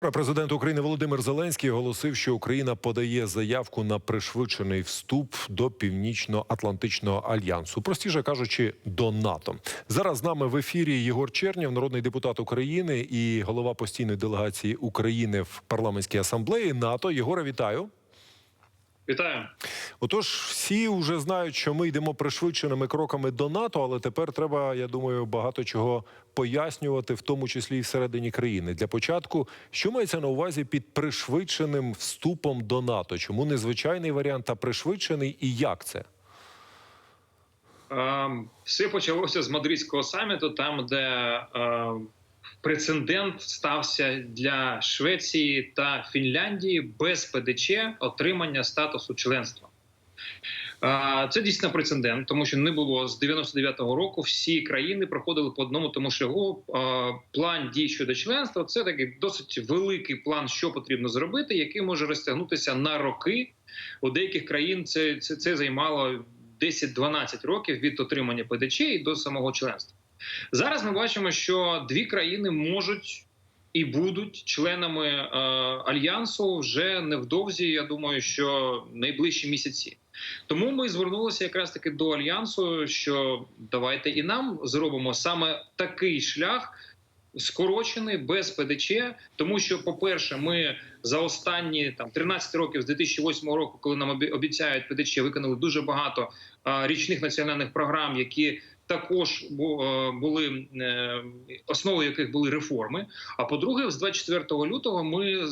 Президент України Володимир Зеленський оголосив, що Україна подає заявку на пришвидшений вступ до Північно-Атлантичного альянсу, простіше кажучи, до НАТО. Зараз з нами в ефірі Єгор Чернєв, народний депутат України і голова постійної делегації України в парламентській асамблеї НАТО. Єгора, вітаю. Вітаю. Отож, всі вже знають, що ми йдемо пришвидшеними кроками до НАТО, але тепер треба, я думаю, багато чого пояснювати, в тому числі і всередині країни. Для початку, що мається на увазі під пришвидшеним вступом до НАТО? Чому не звичайний варіант, а пришвидшений, і як це? Е, Все почалося з мадридського саміту, там де е, прецедент стався для Швеції та Фінляндії без ПДЧ отримання статусу членства. Це дійсно прецедент, тому що не було з 99-го року. Всі країни проходили по одному тому. Е, План дій щодо членства це такий досить великий план, що потрібно зробити, який може розтягнутися на роки. У деяких країн це, це, це займало 10-12 років від отримання ПДЧ і до самого членства. Зараз ми бачимо, що дві країни можуть і будуть членами е, альянсу вже невдовзі. Я думаю, що найближчі місяці. Тому ми звернулися якраз таки до альянсу, що давайте і нам зробимо саме такий шлях. Скорочений без ПДЧ, тому що, по-перше, ми за останні там 13 років з 2008 року, коли нам обіцяють ПДЧ, виконали дуже багато а, річних національних програм, які також е, були е, основою яких були реформи. А по-друге, з 24 лютого ми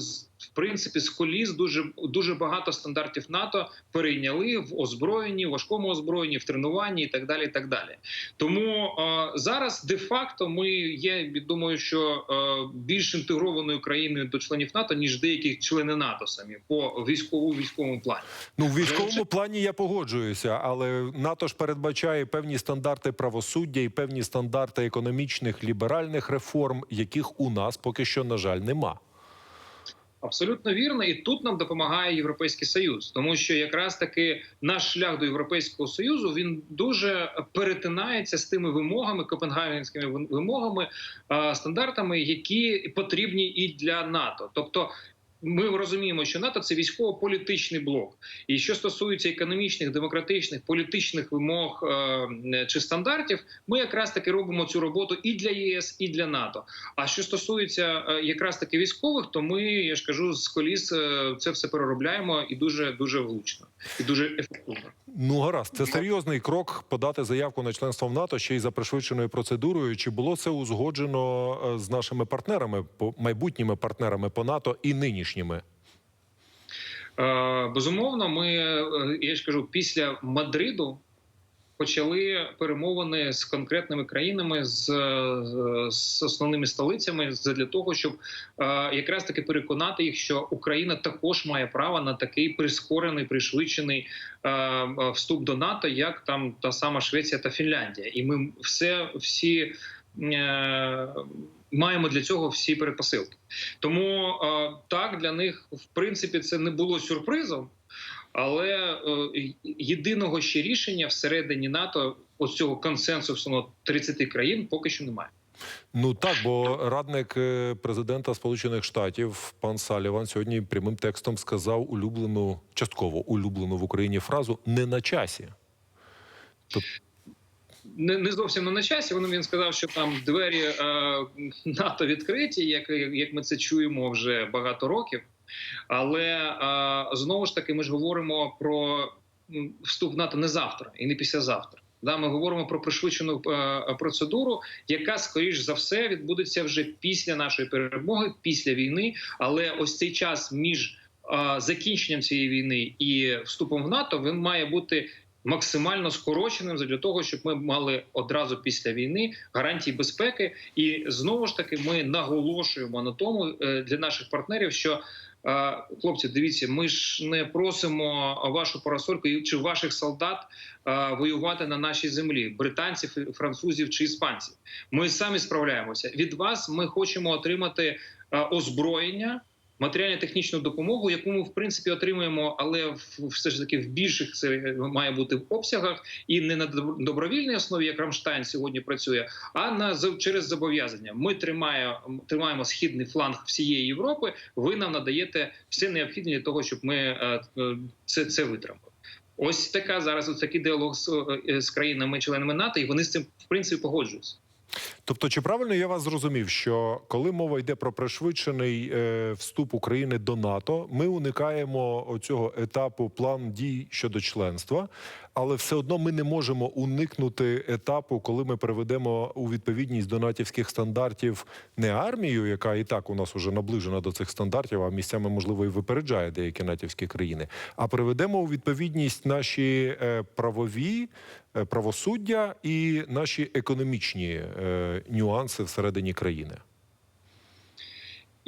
в принципі з коліс дуже дуже багато стандартів НАТО перейняли в озброєнні, в важкому озброєнні, в тренуванні і так далі. І так далі. Тому е, зараз де-факто ми є, думаю, що е, більш інтегрованою країною до членів НАТО ніж деякі члени НАТО самі по військову військовому плані. Ну, в військовому плані я погоджуюся, але НАТО ж передбачає певні стандарти правосуддя і певні стандарти економічних ліберальних реформ, яких у нас поки що, на жаль, нема. Абсолютно вірно, і тут нам допомагає Європейський Союз, тому що якраз таки наш шлях до Європейського союзу він дуже перетинається з тими вимогами, копенгагенськими вимогами, стандартами, які потрібні і для НАТО. Тобто, ми розуміємо, що НАТО це військово-політичний блок, і що стосується економічних, демократичних, політичних вимог е, чи стандартів, ми якраз таки робимо цю роботу і для ЄС, і для НАТО. А що стосується е, якраз таки військових, то ми я ж кажу з коліс е, це все переробляємо і дуже дуже влучно і дуже ефективно. Ну, гаразд, це серйозний крок подати заявку на членство в НАТО ще й за пришвидшеною процедурою. Чи було це узгоджено е, з нашими партнерами, майбутніми партнерами по НАТО і нинішніми? Е, Безумовно, ми е, я ж кажу, після Мадриду почали перемовини з конкретними країнами, з, з основними столицями для того, щоб е, якраз таки переконати їх, що Україна також має право на такий прискорений, пришвидшений е, е, вступ до НАТО, як там та сама Швеція та Фінляндія, і ми все всі. Маємо для цього всі передпосилки. Тому так для них в принципі це не було сюрпризом, але е, єдиного ще рішення всередині НАТО ось цього консенсусу на 30 країн поки що немає. Ну так, бо радник е, президента Сполучених Штатів пан Саліван сьогодні прямим текстом сказав улюблену, частково улюблену в Україні фразу не на часі. Не, не зовсім не на часі. Він, він сказав, що там двері е, НАТО відкриті, як, як ми це чуємо вже багато років. Але знову ж таки, ми ж говоримо про вступ в НАТО не завтра і не післязавтра. Да, ми говоримо про пришвидшену е, процедуру, яка скоріш за все відбудеться вже після нашої перемоги, після війни. Але ось цей час між закінченням цієї війни і вступом в НАТО він має бути максимально скороченим для того, щоб ми мали одразу після війни гарантії безпеки. І знову ж таки, ми наголошуємо на тому е, для наших партнерів, що хлопці, дивіться, ми ж не просимо вашу парасольку чи ваших солдат воювати на нашій землі, британців, французів чи іспанців. Ми самі справляємося. Від вас ми хочемо отримати озброєння. Матеріально-технічну допомогу, яку ми в принципі отримуємо, але все ж таки в більших це має бути в обсягах і не на добровільній основі, як Рамштайн сьогодні працює, а на через зобов'язання. Ми тримаємо, тримаємо східний фланг всієї Європи. Ви нам надаєте все необхідне для того, щоб ми е, е, це, це витримали. Ось така зараз ось такий діалог з, е, з країнами-членами НАТО, і вони з цим в принципі погоджуються. Тобто, чи правильно я вас зрозумів, що коли мова йде про пришвидшений е, вступ України до НАТО, ми уникаємо оцього етапу план дій щодо членства, але все одно ми не можемо уникнути етапу, коли ми приведемо у відповідність до натівських стандартів не армію, яка і так у нас уже наближена до цих стандартів, а місцями можливо і випереджає деякі натівські країни. А приведемо у відповідність наші е, правові е, правосуддя і наші економічні нюанси всередині країни.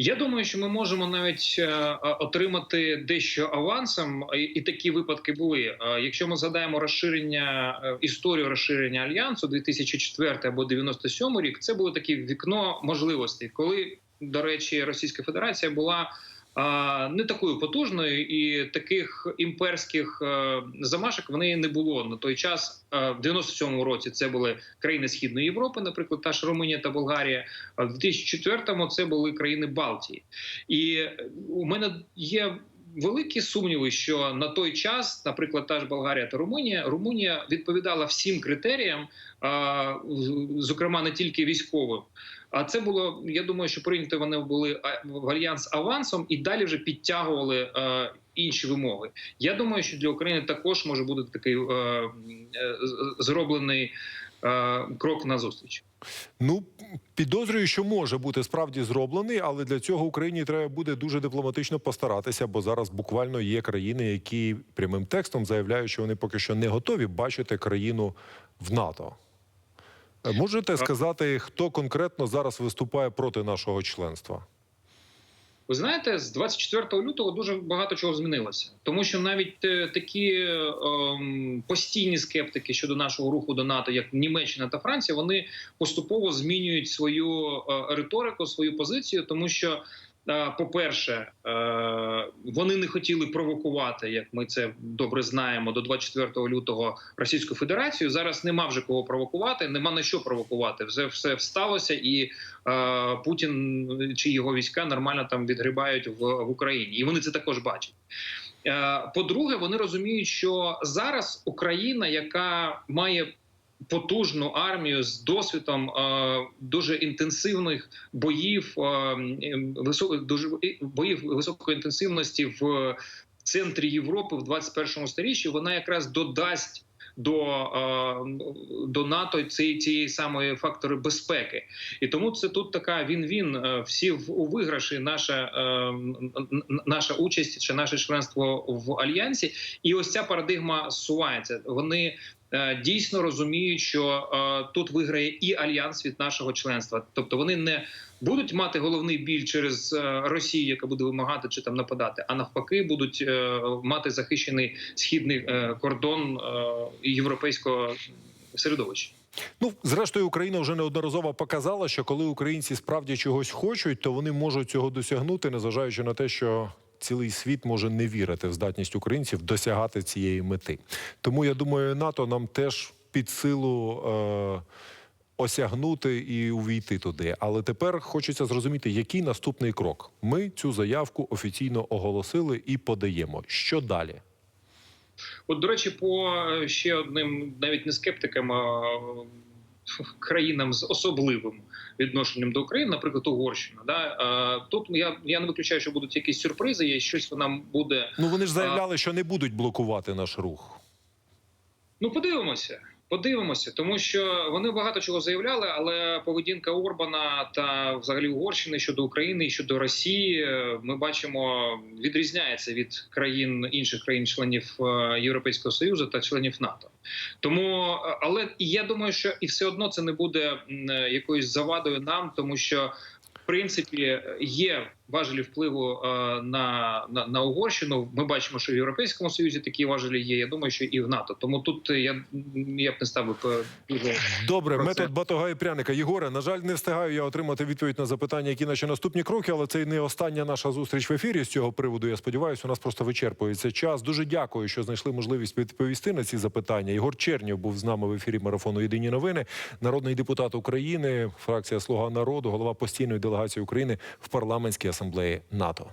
Я думаю, що ми можемо навіть е, е, отримати дещо авансом, і, такі випадки були. Е, якщо ми згадаємо розширення історію розширення альянсу 2004 або 97 рік, це було таке вікно можливостей, коли, до речі, Російська Федерація була. Не такою потужною і таких імперських е, замашок в неї не було на той час. Е, В 97-му році це були країни Східної Європи, наприклад, та ж Румунія та Болгарія. А в 2004-му це були країни Балтії, і у мене є. Великі сумніви, що на той час, наприклад, та ж Болгарія та Румунія, Румунія відповідала всім критеріям, зокрема не тільки військовим. А це було, я думаю, що прийнято вони були в альянс авансом і далі вже підтягували е, інші вимоги. Я думаю, що для України також може бути такий е, е, зроблений крок назустріч. Ну підозрюю, що може бути справді зроблений, але для цього Україні треба буде дуже дипломатично постаратися, бо зараз буквально є країни, які прямим текстом заявляють, що вони поки що не готові бачити країну в НАТО. Е, Можете сказати, хто конкретно зараз виступає проти нашого членства? Ви знаєте, з 24 лютого дуже багато чого змінилося, тому що навіть е, такі ем, постійні скептики щодо нашого руху до НАТО, як Німеччина та Франція, вони поступово змінюють свою е, риторику, свою позицію, тому що. Е, По-перше, е, вони не хотіли провокувати, як ми це добре знаємо, до 24 лютого Російську Федерацію. Зараз нема вже кого провокувати, нема на що провокувати. Все все всталося, і е, Путін чи його війська нормально там відгрібають в, в Україні, і вони це також бачать. По-друге, вони розуміють, що зараз Україна, яка має потужну армію з досвідом е, дуже інтенсивних боїв, е, ем, високих дуже боїв високої інтенсивності в центрі Європи в 21 сторіччі, вона якраз додасть. До, е, до НАТО цієї, цієї самої фактори безпеки, і тому це тут така він-він. е, Всі в у виграші наша наша участь чи наше членство в альянсі, і ось ця парадигма сувається. Вони дійсно розуміють, що е, тут виграє і альянс від нашого членства, тобто вони не будуть мати головний біль через е, Росію, яка буде вимагати чи там нападати, а навпаки, будуть е, мати захищений східний е, кордон е, європейського середовища. Ну, зрештою, Україна вже неодноразово показала, що коли українці справді чогось хочуть, то вони можуть цього досягнути, незважаючи на те, що цілий світ може не вірити в здатність українців досягати цієї мети. Тому я думаю, НАТО нам теж під силу. Е- Осягнути і увійти туди, але тепер хочеться зрозуміти, який наступний крок. Ми цю заявку офіційно оголосили і подаємо. Що далі? От, до речі, по е, ще одним, навіть не скептикам, а країнам з особливим відношенням до України, наприклад, Угорщина. Да? Тут я, я не виключаю, що будуть якісь сюрпризи, є щось нам буде. Ну вони ж заявляли, що не будуть блокувати наш рух. Ну, подивимося. Подивимося, тому що вони багато чого заявляли, але поведінка Орбана та взагалі Угорщини щодо України і щодо Росії, е, ми бачимо, відрізняється від країн інших країн-членів е, Європейського союзу та членів НАТО. Тому, е, але я думаю, що і все одно це не буде якоюсь завадою нам, тому що в принципі є важелі впливу е, на, на, на Угорщину. Ми бачимо, що в Європейському Союзі такі важелі є. Я думаю, що і в НАТО. Тому тут я, я б не ставив е, дуже Добре, Про це. метод батога і пряника. Єгоре, на жаль, не встигаю я отримати відповідь на запитання, які наші наступні кроки, але це і не остання наша зустріч в ефірі з цього приводу. Я сподіваюся, у нас просто вичерпується час. Дуже дякую, що знайшли можливість відповісти на ці запитання. Ігор Чернєв був з нами в ефірі марафону Єдині новини, народний депутат України, фракція Слуга народу, голова постійної делегації України в парламентській асамблеї НАТО.